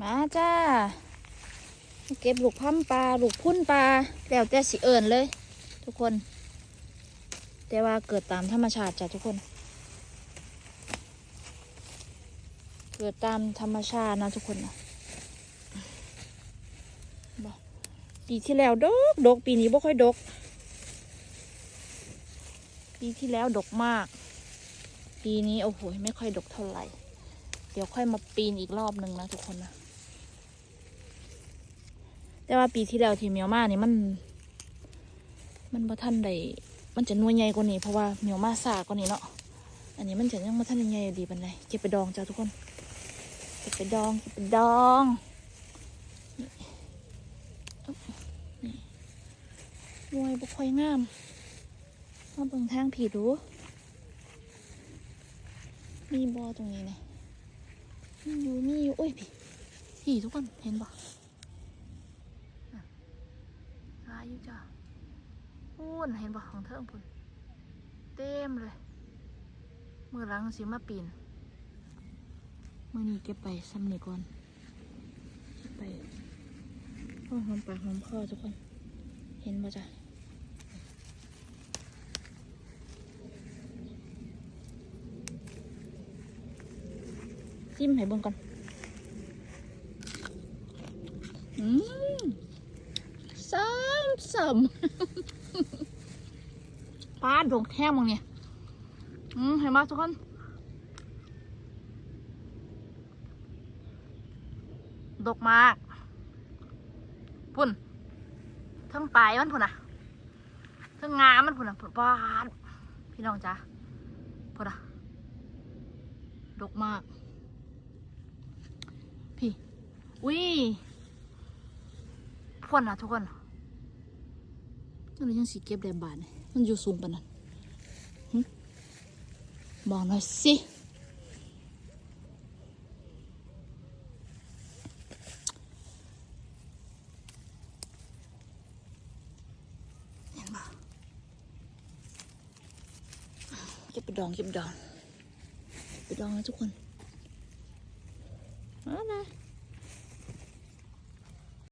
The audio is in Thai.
มาจ้า เก็บลูกพัมปลาลูกพุ่นปลาแล้วแต่สิเอิญเลย ทุกคน แต่ว่าเกิดตามธรรมชาติจ้ะทุกคน เกิดตามธรรมชาตินะทุกคนนะปีที่แล้วดกดกปีนี้บ่ค่อยดก ปีที่แล้วดกมาก ปีนี้โอ้โหไม่ค่อยดกเท่าไหร่ เดี๋ยวค่อยมาปีนอีกรอบหนึ่งนะทุกคนนะ แต่ว่าปีที่แล้วที่เมียวมานี่มัน มันบ่ทันได้มันจะนวยใหญ่กว่านี้เพราะว่าเมียวมาสากว่านี้เนาะอันนี้มันจะยังบ่ทันใหญ่ดีปานใดเก็บไปดองจ้าทุกคนเก็บไปดองเก็บไปดองนวยบ่ค่อยงามมาเบิ่งทางผีดูมีบอตรงนี้นะมีอยู่มีอยู่โอ้ยพี่พี่ทุกคนเห็นปะ หาอยู่จ้ะพูนเห็นปะของเทิงพุ่นเต็มเลย มือหลังสิมาปีนมือนี้เก็บไปซ้ำนี่ก่อนเก็บไปหอมหอมปากหอมคอทุกคน เห็นปะจ้ะจิ้มให้เบิ่งก่อน อืม ซ้ำซ้ำปลาดงแท่งมึงเนี่ยเห็นไหมทุกคนดกมากพุ่นทั้งปลายมันพุ่นอะทั้งงามมันพุ่นอะพุ่นปาดพี่น้องจ้ะพุ่นอะดกมาก พี่อุ้ยพุ่นนะทุกคน นี่ยังสีเก็บได้บาทนี่มันอยู่สูงปานนั้นบอกหน่อยสิเก็บไปดองเก็บดองไปดองนะทุกคนมานะ